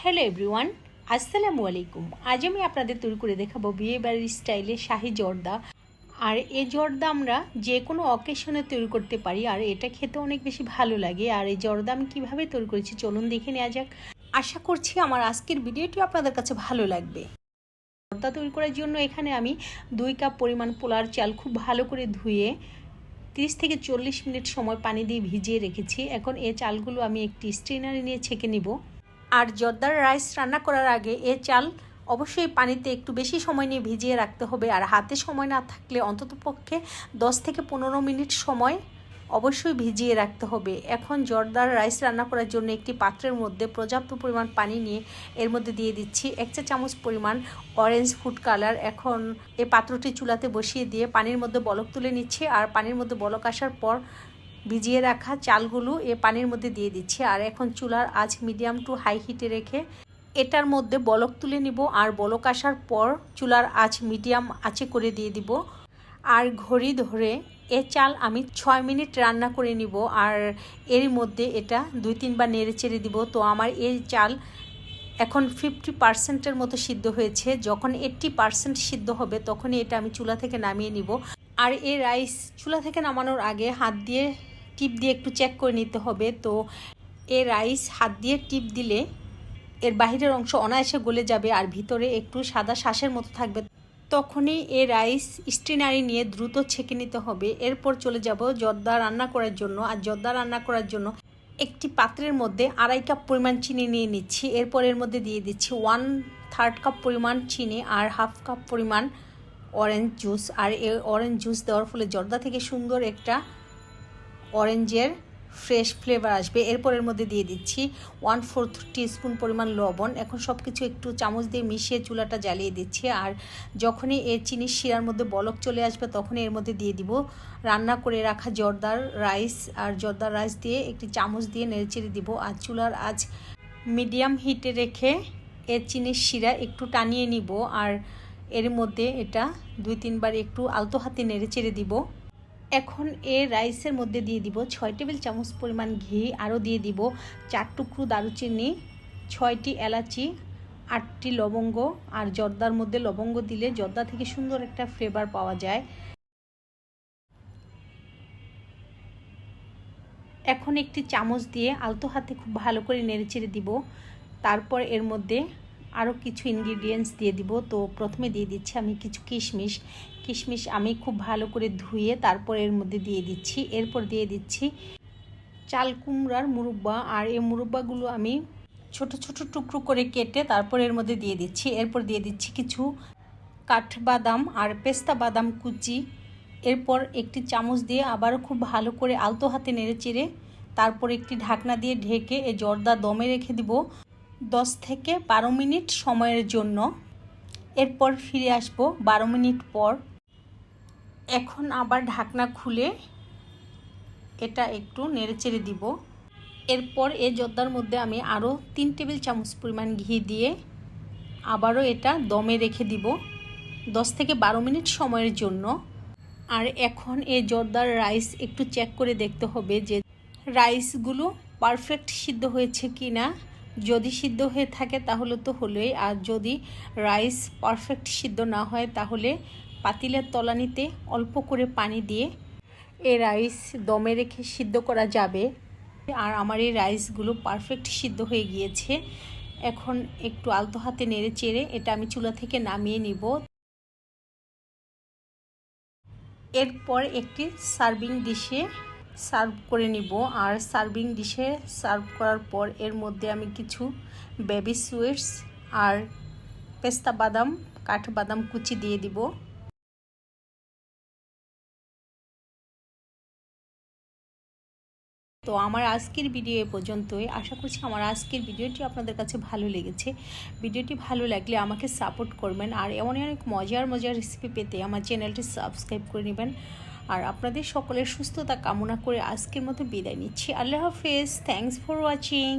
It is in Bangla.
হ্যালো এভরিওয়ান, আসসালামু আলাইকুম। আজ আমি আপনাদের তৈরি করে দেখাবো বিয়ে বাড়ির স্টাইলে শাহি জর্দা। আর এই জর্দা আমরা যে কোনো অকেশনে তৈরি করতে পারি, আর এটা খেতে অনেক বেশি ভালো লাগে। আর এই জর্দা আমি কীভাবে তৈরি করেছি, চলুন দেখে নেওয়া যাক। আশা করছি আমার আজকের ভিডিওটি আপনাদের কাছে ভালো লাগবে। জর্দা তৈরি করার জন্য এখানে আমি দুই কাপ পরিমাণ পোলার চাল খুব ভালো করে ধুয়ে তিরিশ থেকে চল্লিশ মিনিট সময় পানি দিয়ে ভিজিয়ে রেখেছি। এখন এই চালগুলো আমি একটি স্ট্রেনারে নিয়ে ছেঁকে নিব। আর জর্দার রাইস রান্না করার আগে এ চাল অবশ্যই পানিতে একটু বেশি সময় নিয়ে ভিজিয়ে রাখতে হবে আর হাতে সময় না থাকলে অন্তত পক্ষে দশ থেকে পনেরো মিনিট সময় অবশ্যই ভিজিয়ে রাখতে হবে। এখন জর্দার রাইস রান্না করার জন্য একটি পাত্রের মধ্যে পর্যাপ্ত পরিমাণ পানি নিয়ে এর মধ্যে দিয়ে দিচ্ছি এক চা চামচ পরিমাণ অরেঞ্জ ফুড কালার এখন এই পাত্রটি চুলাতে বসিয়ে দিয়ে পানির মধ্যে বলক তুলে নিচ্ছি আর পানির মধ্যে বলক আসার পর ভিজিয়ে রাখা চালগুলো এ পানির মধ্যে দিয়ে দিচ্ছি। আর এখন চুলার আঁচ মিডিয়াম টু হাই হিটে রেখে এটার মধ্যে বলক তুলে নিব আর বলক আসার পর চুলার আঁচ মিডিয়াম আঁচে করে দিয়ে দিব। আর ঘড়ি ধরে এ চাল আমি ছয় মিনিট রান্না করে নিব আর এর মধ্যে এটা দুই তিনবার নেড়ে চেড়ে দিব। তো আমার এই চাল এখন ফিফটি পার্সেন্টের মতো সিদ্ধ হয়েছে। যখন এইট্টি পার্সেন্ট সিদ্ধ হবে তখনই এটা আমি চুলা থেকে নামিয়ে নিব। আর এই রাইস চুলা থেকে নামানোর আগে হাত দিয়ে টিপ দিয়ে একটু চেক করে নিতে হবে। তো এ রাইস হাত দিয়ে টিপ দিলে এর বাহিরের অংশ অনায়াসে গলে যাবে আর ভিতরে একটু সাদা শ্বাসের মতো থাকবে। তখনই এ রাইস স্ট্রিনারি নিয়ে দ্রুত ছেঁকে নিতে হবে। এরপর চলে যাব জর্দা রান্না করার জন্য। আর জর্দা রান্না করার জন্য একটি পাত্রের মধ্যে আড়াই কাপ পরিমাণ চিনি নিয়ে নিচ্ছি। এরপর এর মধ্যে দিয়ে দিচ্ছি ওয়ান থার্ড কাপ পরিমাণ চিনি আর হাফ কাপ পরিমাণ অরেঞ্জ জুস আর এই অরেঞ্জ জুস দেওয়ার ফলে জর্দা থেকে সুন্দর একটা অরেঞ্জের ফ্রেশ ফ্লেভার আসবে। এরপর এর মধ্যে দিয়ে দিচ্ছি ওয়ান ফোর্থ টিস্পুন পরিমাণ লবণ। এখন সব কিছু একটু চামচ দিয়ে মিশিয়ে চুলাটা জ্বালিয়ে দিচ্ছি। আর যখনই এর চিনির শিরার মধ্যে বলক চলে আসবে, তখনই এর মধ্যে দিয়ে দিব রান্না করে রাখা জর্দার রাইস। আর জর্দার রাইস দিয়ে একটি চামচ দিয়ে নেড়েচেড়ে দিব। আর চুলার আজ মিডিয়াম হিটে রেখে এর চিনির শিরা একটু টানিয়ে নিব। আর এর মধ্যে এটা দুই তিনবার একটু আলতো হাতে নেড়ে চেড়ে দিব। এখন এ রাইসের মধ্যে দিয়ে দিব ছয় টেবিল চামচ পরিমাণ ঘি, আরও দিয়ে দিব চার টুকরো দারুচিনি, ছয়টি এলাচি, আটটি লবঙ্গ, আর জর্দার মধ্যে লবঙ্গ দিলে জর্দা থেকে সুন্দর একটা ফ্লেভার পাওয়া যায়। এখন একটি চামচ দিয়ে আলতো হাতে খুব ভালো করে নেড়েচেড়ে দিব। তারপর এর মধ্যে আরও কিছু ইনগ্রিডিয়েন্টস দিয়ে দিব। তো প্রথমে দিয়ে দিচ্ছি আমি কিছু কিশমিশ। কিশমিশ আমি খুব ভালো করে ধুয়ে তারপর এর মধ্যে দিয়ে দিচ্ছি। এরপর দিয়ে দিচ্ছি চাল কুমড়ার মুরব্বা। আর এই মুরব্বাগুলো আমি ছোট ছোট টুকরো করে কেটে তারপর এর মধ্যে দিয়ে দিচ্ছি। এরপর দিয়ে দিচ্ছি কিছু কাঠবাদাম আর পেস্তা বাদাম কুচি। এরপর একটি চামচ দিয়ে আবারও খুব ভালো করে আলতো হাতে নেড়ে চেড়ে তারপর একটি ঢাকনা দিয়ে ঢেকে এই জর্দা দমে রেখে দিব। দশ থেকে বারো মিনিট সময়ের জন্য। এরপর ফিরে আসব বারো মিনিট পর। এখন আবার ঢাকনা খুলে এটা একটু নেড়েচেড়ে দিব। এরপর এই জর্দার মধ্যে আমি আরও তিন টেবিল চামচ পরিমাণ ঘি দিয়ে আবারও এটা দমে রেখে দিব দশ থেকে বারো মিনিট সময়ের জন্য। আর এখন এ জর্দার রাইস একটু চেক করে দেখতে হবে যে রাইসগুলো পারফেক্ট সিদ্ধ হয়েছে কি না যদি সিদ্ধ হয়ে থাকে তাহলে তো হলোই। আর যদি রাইস পারফেক্ট সিদ্ধ না হয় তাহলে পাতিলের তলানিতে অল্প করে পানি দিয়ে এই রাইস দমে রেখে সিদ্ধ করা যাবে। আর আমার এই রাইসগুলো পারফেক্ট সিদ্ধ হয়ে গিয়েছে। এখন একটু আলতো হাতে নেড়ে চেড়ে এটা আমি চুলা থেকে নামিয়ে নিব। এরপর একটি সার্ভিং ডিশে সার্ভ করে নিব। আর সার্ভিং ডিশে সার্ভ করার পর এর মধ্যে আমি কিছু বেবি সুইটস আর পেস্তা বাদাম কাঠবাদাম কুচি দিয়ে দিব। তো আমার আজকের ভিডিও এ পর্যন্তই। আশা করছি আমার আজকের ভিডিওটি আপনাদের কাছে ভালো লেগেছে। ভিডিওটি ভালো লাগলে আমাকে সাপোর্ট করবেন। আর এমন অনেক মজার মজার রেসিপি পেতে আমার চ্যানেলটি সাবস্ক্রাইব করে নেবেন। আর আপনাদের সকলের সুস্থতা কামনা করে আজকের মতো বিদায় নিচ্ছি। আল্লাহ হাফেজ। Thanks for watching